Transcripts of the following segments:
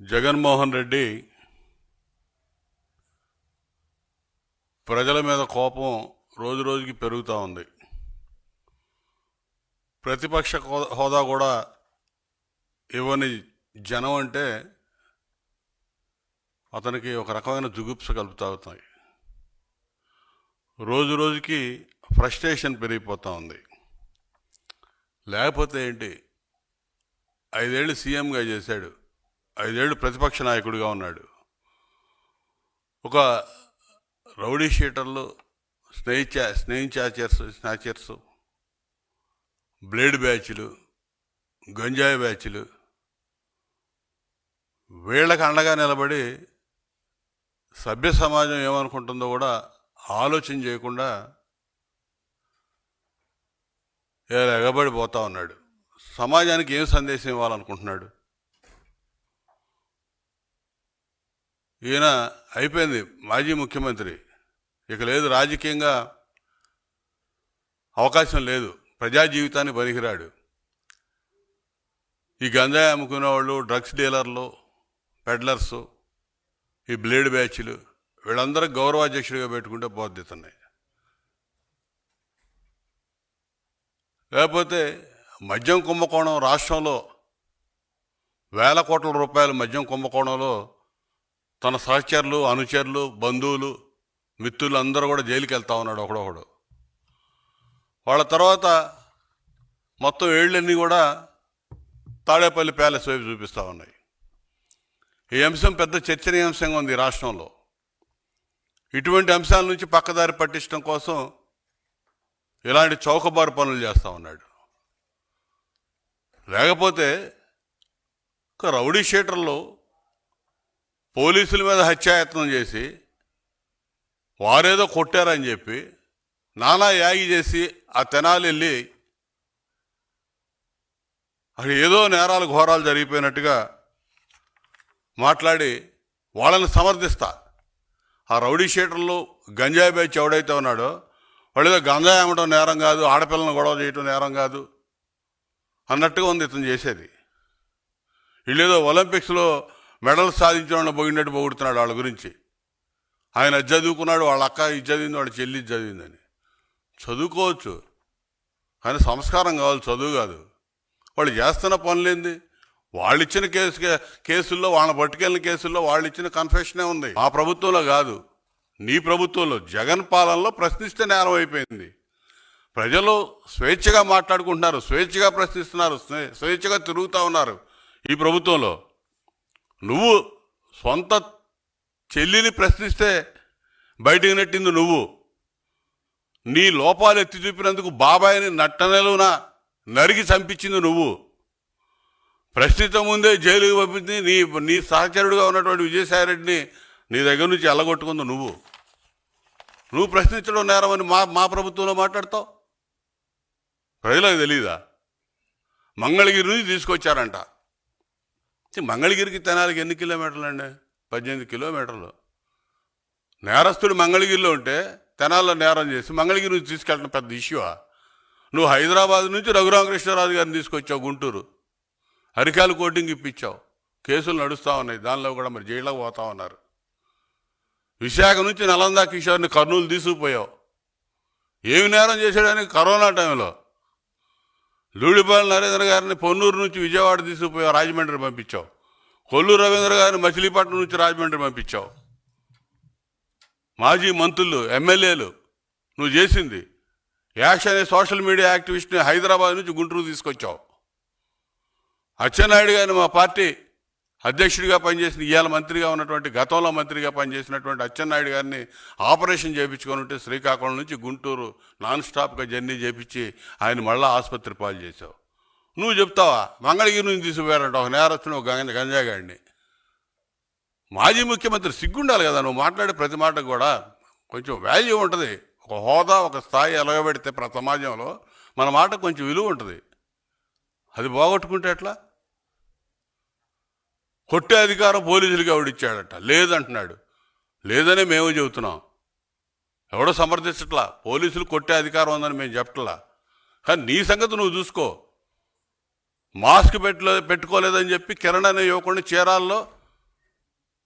జగన్మోహన్ రెడ్డి ప్రజల మీద కోపం రోజు రోజుకి పెరుగుతూ ఉంది. ప్రతిపక్ష హోదా కూడా ఇవ్వని జనం అంటే అతనికి ఒక రకమైన జుగుప్స కలుపుతా అవుతాయి రోజు రోజుకి ఫ్రస్ట్రేషన్ పెరిగిపోతూ ఉంది. లేకపోతే ఏంటి? ఐదేళ్ళు సీఎంగా చేశాడు. ఐదేళ్ళు ప్రతిపక్ష నాయకుడిగా ఉన్నాడు. ఒక రౌడీ షీటర్లు స్నేహి స్నేహి చాచర్స్ స్నాచర్స్ బ్లేడ్ బ్యాచ్లు గంజాయి బ్యాచ్లు వీళ్ళకి అండగా నిలబడి సభ్య సమాజం ఏమనుకుంటుందో కూడా ఆలోచన చేయకుండా ఇలా ఎగబడిపోతా ఉన్నాడు. సమాజానికి ఏం సందేశం ఇవ్వాలనుకుంటున్నాడు? ఈయన అయిపోయింది మాజీ ముఖ్యమంత్రి. ఇక లేదు రాజకీయంగా అవకాశం లేదు. ప్రజా జీవితాన్ని పనికిరాడు ఈ గంజాయి అమ్ముకునే వాళ్ళు డ్రగ్స్ డీలర్లు పెడ్లర్స్ ఈ బ్లేడ్ బ్యాచ్లు వీళ్ళందరూ గౌరవాధ్యక్షుడిగా పెట్టుకుంటే పోద్దుతున్నాయి లేకపోతే మద్యం కుంభకోణం రాష్ట్రంలో వేల కోట్ల రూపాయల మద్యం కుంభకోణంలో తన సహచరులు అనుచరులు బంధువులు మిత్రులు అందరూ కూడా జైలుకి వెళ్తా ఉన్నాడు ఒకడొకడు. వాళ్ళ తర్వాత మొత్తం ఏళ్ళన్నీ కూడా తాడేపల్లి ప్యాలెస్ వైపు చూపిస్తూ ఉన్నాయి. ఈ అంశం పెద్ద చర్చనీయాంశంగా ఉంది రాష్ట్రంలో. ఇటువంటి అంశాల నుంచి పక్కదారి పట్టించడం కోసం ఇలాంటి చౌకబారు పనులు చేస్తూ ఉన్నాడు. లేకపోతే ఒక రౌడీ షీటర్లు పోలీసుల మీద హత్యాయత్నం చేసి వారేదో కొట్టారని చెప్పి నానా యాగి చేసి ఆ తెనాలి వెళ్ళి అక్కడ ఏదో నేరాలు ఘోరాలు జరిగిపోయినట్టుగా మాట్లాడి వాళ్ళని సమర్థిస్తా. ఆ రౌడీ షీటర్లు గంజాయి బ్యాచ్ ఎవడైతే ఉన్నాడో వాళ్ళు ఏదో గంజాయి అమ్మటం నేరం కాదు ఆడపిల్లని గొడవ చేయటం నేరం కాదు అన్నట్టుగా ఉంది ఇతను చేసేది. వీళ్ళేదో ఒలింపిక్స్లో మెడల్ సాధించిన పోయినట్టు పొగుడుతున్నాడు వాళ్ళ గురించి. ఆయన చదువుకున్నాడు వాళ్ళ అక్క ఇది చదివింది వాళ్ళ చెల్లి ఇది చదివిందని. చదువుకోవచ్చు. కానీ సంస్కారం కావాలి చదువు కాదు. వాళ్ళు చేస్తున్న పనులేంది వాళ్ళు ఇచ్చిన కేసు కేసుల్లో వాళ్ళని పట్టుకెళ్ళిన కేసుల్లో వాళ్ళు ఇచ్చిన కన్ఫెషనే ఉంది. ఆ ప్రభుత్వంలో కాదు. నీ ప్రభుత్వంలో జగన్ పాలనలో ప్రశ్నిస్తే నేరం అయిపోయింది. ప్రజలు స్వేచ్ఛగా మాట్లాడుకుంటున్నారు స్వేచ్ఛగా ప్రశ్నిస్తున్నారు స్వేచ్ఛగా తిరుగుతూ ఉన్నారు ఈ ప్రభుత్వంలో. నువ్వు సొంత చెల్లిని ప్రశ్నిస్తే బయటికి నెట్టింది నువ్వు. నీ లోపాలు ఎత్తి చూపినందుకు బాబాయిని నట్టనెలున నరిగి చంపించింది నువ్వు. ప్రశ్నిత ముందే జైలుకి పంపింది నీ నీ సహచరుడుగా ఉన్నటువంటి విజయసాయిరెడ్డిని నీ దగ్గర నుంచి ఎల్లగొట్టుకుంది నువ్వు. నువ్వు ప్రశ్నించడం నేరమని మా మా ప్రభుత్వంలో మాట్లాడతావు? ప్రజలకు తెలీదా? మంగళగిరి నుంచి తీసుకొచ్చారంట. మంగళగిరికి తెనాలికి ఎన్ని కిలోమీటర్లు అండి పద్దెనిమిది కిలోమీటర్లు. నేరస్తుడు మంగళగిరిలో ఉంటే తెనాల్లో నేరం చేసి మంగళగిరి నుంచి తీసుకెళ్ళడం పెద్ద ఇష్యూవా నువ్వు హైదరాబాద్ నుంచి రఘురామకృష్ణరాజు గారిని తీసుకొచ్చావు గుంటూరు. అరికాలు కోటింగ్ ఇప్పించావు. కేసులు నడుస్తూ ఉన్నాయి. దానిలో కూడా మరి జైల్లోకి పోతా ఉన్నారు. విశాఖ నుంచి నలందా కిషోర్ని కర్నూలు తీసుకుపోయావు. ఏమి నేరం చేశాడని కరోనా టైంలో? లూడిపాల నరేంద్ర గారిని పొన్నూరు నుంచి విజయవాడ తీసుకుపోయావు రాజమండ్రి పంపించావు. కొల్లూరు రవీంద్ర గారిని మచిలీపట్నం నుంచి రాజమండ్రి పంపించావు. మాజీ మంత్రులు ఎమ్మెల్యేలు నువ్వు చేసింది. యాక్షన్ అనే సోషల్ మీడియా యాక్టివిస్ట్ని హైదరాబాద్ నుంచి గుంటూరు తీసుకొచ్చావు. అచ్చెన్నాయుడు గారిని మా పార్టీ అధ్యక్షుడిగా పనిచేసిన ఇవాళ మంత్రిగా ఉన్నటువంటి గతంలో మంత్రిగా పనిచేసినటువంటి అచ్చెన్నాయుడు గారిని ఆపరేషన్ చేయించుకొని ఉంటే శ్రీకాకుళం నుంచి గుంటూరు నాన్ స్టాప్గా జర్నీ చేపించి ఆయన మళ్ళా ఆసుపత్రి పాలు చేశావు. నువ్వు చెప్తావా? మంగళగిరి నుంచి తీసుకుపోయారంట ఒక నేరస్తుని ఒక గంగ గంజాగాడిని. మాజీ ముఖ్యమంత్రి సిగ్గుండాలి కదా నువ్వు మాట్లాడే ప్రతి మాటకు కూడా కొంచెం వాల్యూ ఉంటుంది. ఒక హోదా ఒక స్థాయి ఎలగబెడితే ప్ర సమాజంలో మన మాట కొంచెం విలువ ఉంటుంది. అది పోగొట్టుకుంటే ఎట్లా? కొట్టే అధికారం పోలీసులకి ఎవడిచ్చాడట? లేదంటున్నాడు. లేదనే మేము చెబుతున్నాం. ఎవడో సమర్థించట్లా? పోలీసులు కొట్టే అధికారం ఉందని మేము చెప్పట్లా? కానీ నీ సంగతి నువ్వు చూసుకో. మాస్క్ పెట్టలే పెట్టుకోలేదని చెప్పి కిరణ్ అనే యువకుడిని చీరాల్లో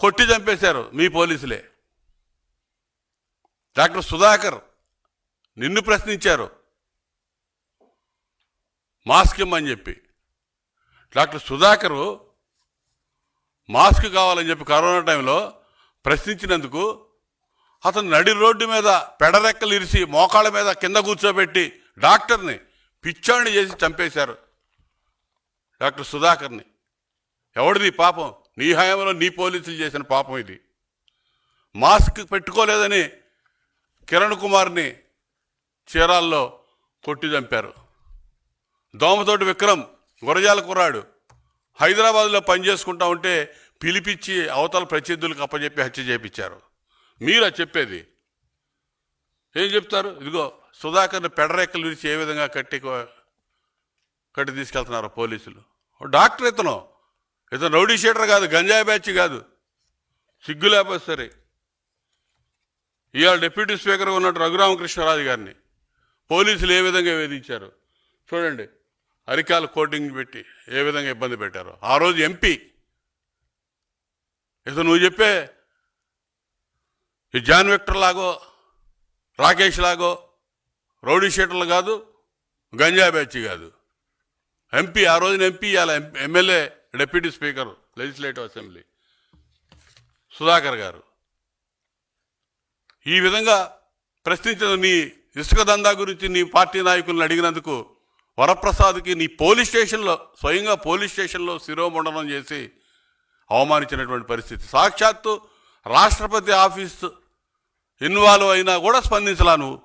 కొట్టి చంపేశారు మీ పోలీసులే. డాక్టర్ సుధాకర్ నిన్ను ప్రశ్నించారు. మాస్క్ ఇమ్మని చెప్పి. డాక్టర్ సుధాకరు మాస్క్ కావాలని చెప్పి కరోనా టైంలో ప్రశ్నించినందుకు అతను నడి రోడ్డు మీద పెడరెక్కలు ఇరిసి మోకాళ్ళ మీద కింద కూర్చోబెట్టి డాక్టర్ని పిచ్చాడిని చేసి చంపేశారు. డాక్టర్ సుధాకర్ని. ఎవడిది పాపం? నీ హయాంలో నీ పోలీసులు చేసిన పాపం ఇది. మాస్క్ పెట్టుకోలేదని కిరణ్ కుమార్ని చీరాల్లో కొట్టి చంపారు. దోమతోటి విక్రమ్ గురజాల కుర్రాడు. హైదరాబాద్లో పనిచేసుకుంటా ఉంటే పిలిపించి అవతల ప్రత్యర్థులకు అప్పచెప్పి హత్య చేయించారు. మీరా చెప్పేది. ఏం చెప్తారు? ఇదిగో సుధాకర్ని పెడరెక్కలు విరిచి ఏ విధంగా కట్టి కట్టి తీసుకెళ్తున్నారు పోలీసులు? డాక్టర్ ఇతను. ఇతను రౌడీ షీటర్ కాదు గంజాయి బ్యాచ్ కాదు. సిగ్గు లేకపోతే సరే. ఇవాళ డిప్యూటీ స్పీకర్ ఉన్నట్టు రఘురామకృష్ణరాజు గారిని పోలీసులు ఏ విధంగా వేధించారు? చూడండి. అరికాల కోటింగ్ పెట్టి ఏ విధంగా ఇబ్బంది పెట్టారు. ఆ రోజు ఎంపీ ఇతను నువ్వు చెప్పే ఈ జాన్ విక్టర్ లాగో రాకేష్ లాగో రౌడీ షీటర్లు కాదు గంజా బ్యాచ్ కాదు. ఎంపీ ఆ రోజున ఎంపీ ఇవాళ MLA deputy speaker legislative assembly. Sudhakar garu. ఈ విధంగా ప్రశ్నించిన నీ ఇసుక దందా గురించి నీ పార్టీ నాయకులను అడిగినందుకు వరప్రసాద్కి నీ పోలీస్ స్టేషన్లో స్వయంగా పోలీస్ స్టేషన్లో శిరోమండనం చేసి అవమానించినటువంటి పరిస్థితి. సాక్షాత్తు రాష్ట్రపతి ఆఫీస్ ఇన్వాల్వ్ అయినా కూడా స్పందించలా నువ్వు.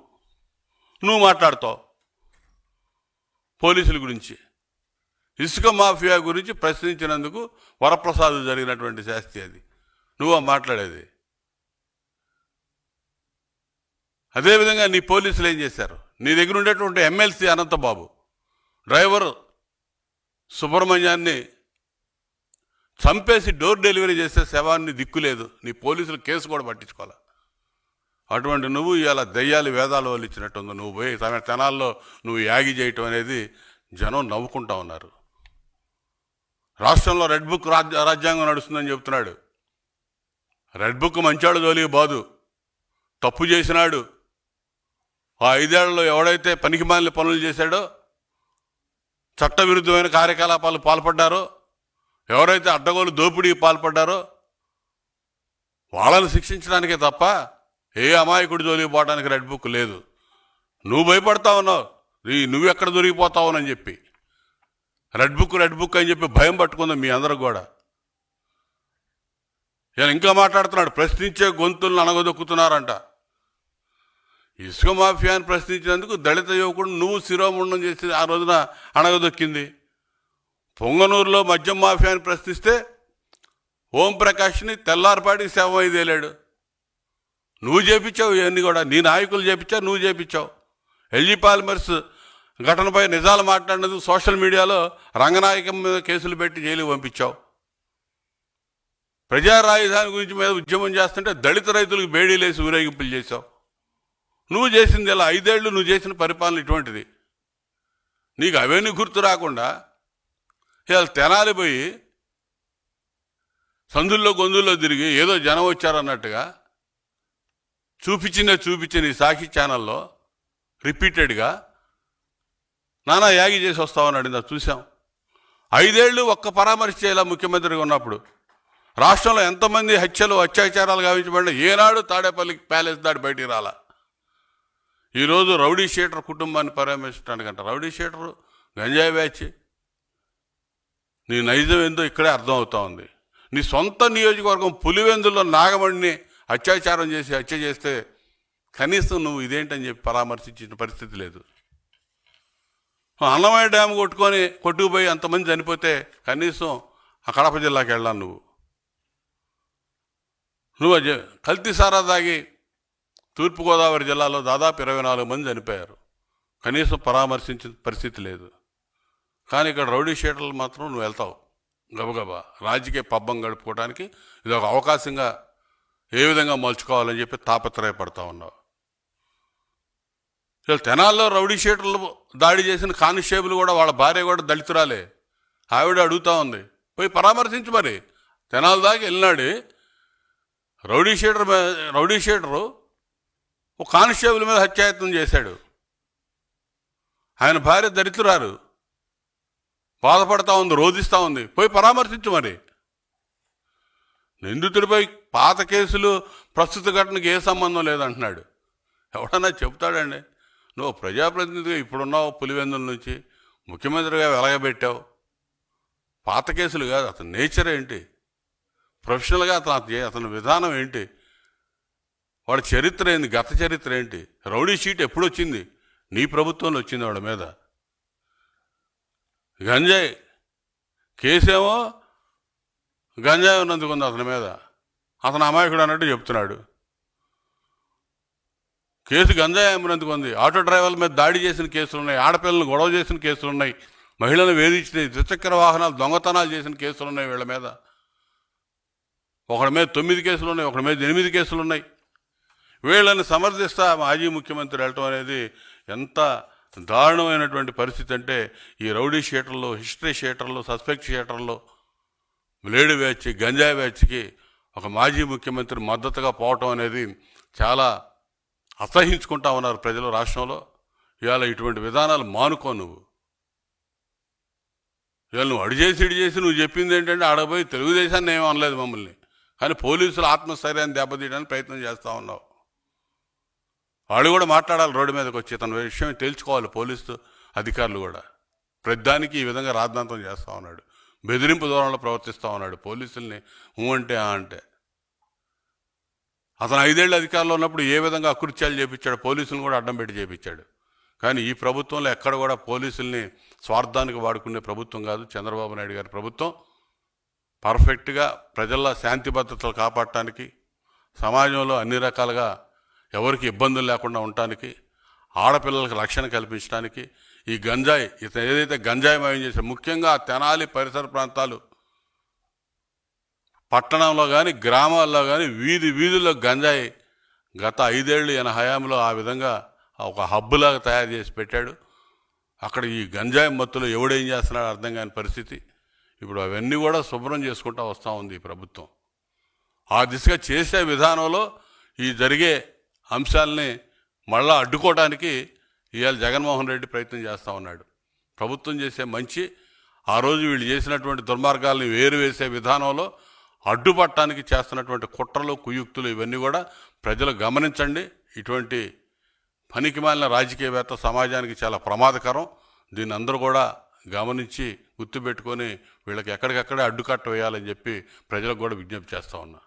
నువ్వు మాట్లాడతావు పోలీసుల గురించి. ఇసుక మాఫియా గురించి ప్రశ్నించినందుకు వరప్రసాద్ జరిగినటువంటి శాస్తి అది. నువ్వు మాట్లాడేది? అదేవిధంగా నీ పోలీసులు ఏం చేశారు? నీ దగ్గర ఉండేటువంటి ఎమ్మెల్సీ అనంతబాబు. డ్రైవర్ సుబ్రహ్మణ్యాన్ని చంపేసి డోర్ డెలివరీ చేసే శవాన్ని దిక్కులేదు. నీ పోలీసులు కేసు కూడా పట్టించుకోవాలి? అటువంటి నువ్వు ఇలా దయ్యాలు వేదాలు వాళ్ళు ఇచ్చినట్టుంది. నువ్వు పోయి తమ తెనాల్లో నువ్వు యాగి చేయటం అనేది జనం నవ్వుకుంటా ఉన్నారు. రాష్ట్రంలో రెడ్ బుక్ రాజ్యాంగం నడుస్తుందని చెప్తున్నాడు. రెడ్ బుక్ మంచాడు జోలికి బాదు. తప్పు చేసినాడు. ఆ ఐదేళ్ళలో ఎవడైతే పనికిమాలిన పనులు చేశాడో చట్టవిరుద్ధమైన కార్యకలాపాలు పాల్పడ్డారో ఎవరైతే అడ్డగోలు దోపిడీకి పాల్పడ్డారో వాళ్ళని శిక్షించడానికే తప్ప ఏ అమాయకుడి జోలికి పోవడానికి రెడ్ బుక్ లేదు. నువ్వు భయపడతా ఉన్నావు. ఈ దొరికిపోతావు దొరికిపోతావునని చెప్పి. రెడ్ బుక్ రెడ్ బుక్ అని చెప్పి భయం పట్టుకుందాం మీ అందరూ కూడా. నేను ఇంకా మాట్లాడుతున్నాడు. ప్రశ్నించే గొంతులను అనగదొక్కుతున్నారంట ఇసుక మాఫియాని ప్రశ్నించినందుకు దళిత యువకుడు నువ్వు శిరోముండం చేసి ఆ రోజున అణగదొక్కింది. పొంగనూరులో మద్యం మాఫియాని ప్రశ్నిస్తే ఓం ప్రకాష్ని తెల్లారిపాటికి శవం ఐదేలాడు నువ్వు చేపించావు ఇవన్నీ కూడా. నీ నాయకులు చేపించావు నువ్వు చేపించావు. ఎల్జీ పాలిమర్స్ ఘటనపై నిజాలు మాట్లాడినందుకు సోషల్ మీడియాలో రంగనాయకం మీద కేసులు పెట్టి జైలుకి పంపించావు. ప్రజా రాజధాని గురించి మీద ఉద్యమం చేస్తుంటే దళిత రైతులకు బేడీలేసి ఊరేగింపులు చేశావు. నువ్వు చేసింది ఇలా ఐదేళ్ళు నువ్వు చేసిన పరిపాలన ఇటువంటిది. నీకు అవన్నీ గుర్తు రాకుండా ఇలా తెనాలి పోయి సందుల్లో గొంతుల్లో తిరిగి ఏదో జనం వచ్చారన్నట్టుగా చూపించిన చూపించిన ఈ సాక్షి ఛానల్లో రిపీటెడ్గా నానా యాగి చేసి వస్తామన్నాడు అడిగిందా? చూసాం ఐదేళ్ళు ఒక్క పరామర్శ చేయాల ముఖ్యమంత్రిగా ఉన్నప్పుడు. రాష్ట్రంలో ఎంతమంది హత్యలు అత్యాచారాలు గావించబడిన ఏనాడు తాడేపల్లి ప్యాలెస్ దాటి బయటికి రాలా. ఈరోజు రౌడీ షీటర్ కుటుంబాన్ని పరామర్శించడానికంట. రౌడీ షీటర్ గంజాయి బ్యాచ్. నీ నైజం ఏందో ఇక్కడే అర్థమవుతా ఉంది. నీ సొంత నియోజకవర్గం పులివెందుల్లో నాగమణిని అత్యాచారం చేసి హత్య చేస్తే కనీసం నువ్వు ఇదేంటని చెప్పి పరామర్శించిన పరిస్థితి లేదు. అన్నమయ్య డ్యామ్ కొట్టుకొని కొట్టుకుపోయి అంతమంది చనిపోతే కనీసం ఆ కడప జిల్లాకి వెళ్ళాను నువ్వు. నువ్వు కల్తీ సారా తాగి తూర్పుగోదావరి జిల్లాలో దాదాపు ఇరవై నాలుగు మంది చనిపోయారు. కనీసం పరామర్శించిన పరిస్థితి లేదు. కానీ ఇక్కడ రౌడీ షీటర్లు మాత్రం నువ్వు వెళ్తావు. గబగబా. రాజకీయ పబ్బం గడుపుకోవడానికి ఇది ఒక అవకాశంగా ఏ విధంగా మలుచుకోవాలని చెప్పి తాపత్రయపడతా ఉన్నావు. ఇలా తెనాల్లో రౌడీ షీటర్లు దాడి చేసిన కానిస్టేబుల్ కూడా వాళ్ళ భార్య కూడా దళితురాలే. ఆవిడ అడుగుతా ఉంది. పోయి పరామర్శించు మరి. తెనాల దాకా వెళ్ళినాడు. రౌడీ షీటర్ రౌడీ షీటరు ఒక కానిస్టేబుల్ మీద హత్యాయత్నం చేశాడు. ఆయన భార్య దరిద్రురారు బాధపడతా ఉంది రోధిస్తూ ఉంది. పోయి పరామర్శించు మరి. నిందితుడిపై పాత కేసులు ప్రస్తుత ఘటనకి ఏ సంబంధం లేదంటున్నాడు. ఎవడన్నా చెప్తాడండి నువ్వు ప్రజాప్రతినిధిగా ఇప్పుడున్నావు పులివెందుల నుంచి. ముఖ్యమంత్రిగా వెలగబెట్టావు. పాత కేసులు కాదు అతని నేచర్ ఏంటి? ప్రొఫెషనల్గా అతను అతని విధానం ఏంటి? వాడి చరిత్ర ఏంది? గత చరిత్ర ఏంటి? రౌడీ షీట్ ఎప్పుడు వచ్చింది నీ ప్రభుత్వంలో వచ్చింది వాడి మీద. గంజాయి. కేసేమో గంజాయి ఉన్నందుకు ఉంది అతని మీద. అతను అమాయకుడు అన్నట్టు చెప్తున్నాడు. కేసు గంజాయి అమ్మినందుకు ఉంది. ఆటో డ్రైవర్ల మీద దాడి చేసిన కేసులు ఉన్నాయి ఆడపిల్లలను గొడవ చేసిన కేసులు ఉన్నాయి మహిళలను వేధించిన ద్విచక్ర వాహనాలు దొంగతనాలు చేసిన కేసులు ఉన్నాయి వీళ్ళ మీద. ఒకడి మీద తొమ్మిది కేసులు ఉన్నాయి ఒకడి మీద ఎనిమిది కేసులు ఉన్నాయి వీళ్ళని సమర్థిస్తా మాజీ ముఖ్యమంత్రి వెళ్ళటం అనేది ఎంత దారుణమైనటువంటి పరిస్థితి అంటే ఈ రౌడీ షీటర్లో హిస్టరీ షీటర్లో సస్పెక్ట్ షీటర్లో లేడీ బ్యాచ్ గంజాయి బ్యాచ్కి ఒక మాజీ ముఖ్యమంత్రి మద్దతుగా పోవటం అనేది చాలా అసహించుకుంటా ఉన్నారు ప్రజలు రాష్ట్రంలో. ఇవాళ ఇటువంటి విధానాలు మానుకో నువ్వు. ఇవాళ నువ్వు అడిచేసి ఇడిచేసి నువ్వు చెప్పింది ఏంటంటే ఆడపోయి తెలుగుదేశాన్ని ఏమీ అనలేదు మమ్మల్ని. కానీ పోలీసులు ఆత్మస్థైర్యాన్ని దెబ్బతీయడానికి ప్రయత్నం చేస్తూ ఉన్నావు. వాళ్ళు కూడా మాట్లాడాలి రోడ్డు మీదకి వచ్చి. తన విషయం తెలుసుకోవాలి పోలీసు అధికారులు కూడా. ప్రతిదానికి ఈ విధంగా రాద్ధాంతం చేస్తూ ఉన్నాడు. బెదిరింపు దూరంలో ప్రవర్తిస్తూ ఉన్నాడు. పోలీసుల్ని ఊ అంటే ఆ అంటే. అతను ఐదేళ్ళ అధికారంలో ఉన్నప్పుడు ఏ విధంగా అకృత్యాలు చేపించాడు పోలీసులను కూడా అడ్డం పెట్టి చేపించాడు. కానీ ఈ ప్రభుత్వంలో ఎక్కడ కూడా పోలీసుల్ని స్వార్థానికి వాడుకునే ప్రభుత్వం కాదు. చంద్రబాబు నాయుడు గారి ప్రభుత్వం పర్ఫెక్ట్గా ప్రజల శాంతి భద్రతలు కాపాడటానికి సమాజంలో అన్ని రకాలుగా ఎవరికి ఇబ్బందులు లేకుండా ఉండటానికి ఆడపిల్లలకు రక్షణ కల్పించడానికి ఈ గంజాయి ఇతను ఏదైతే గంజాయి మయం చేసే ముఖ్యంగా తెనాలి పరిసర ప్రాంతాలు పట్టణంలో కానీ గ్రామాల్లో కానీ వీధి వీధుల్లో గంజాయి గత ఐదేళ్ళు ఈయన హయాంలో ఆ విధంగా ఒక హబ్బులాగా తయారు చేసి పెట్టాడు. అక్కడ ఈ గంజాయి మత్తులో ఎవడేం చేస్తున్నాడో అర్థం కాని పరిస్థితి. ఇప్పుడు అవన్నీ కూడా శుభ్రం చేసుకుంటూ వస్తూ ఉంది ఈ ప్రభుత్వం. ఆ దిశగా చేసే విధానంలో ఈ జరిగే అంశాలని మళ్ళా అడ్డుకోవడానికి ఇవాళ జగన్మోహన్ రెడ్డి ప్రయత్నం చేస్తూ ఉన్నాడు. ప్రభుత్వం చేసే మంచి ఆ రోజు వీళ్ళు చేసినటువంటి దుర్మార్గాల్ని వేరు వేసే విధానంలో అడ్డుపట్టడానికి చేస్తున్నటువంటి కుట్రలు కుయుక్తులు ఇవన్నీ కూడా ప్రజలు గమనించండి. ఇటువంటి పనికిమాలిన రాజకీయవేత్త సమాజానికి చాలా ప్రమాదకరం. దీన్ని అందరూ కూడా గమనించి గుర్తుపెట్టుకొని వీళ్ళకి ఎక్కడికక్కడే అడ్డుకట్ట వేయాలని చెప్పి ప్రజలకు కూడా విజ్ఞప్తి చేస్తూ ఉన్నా.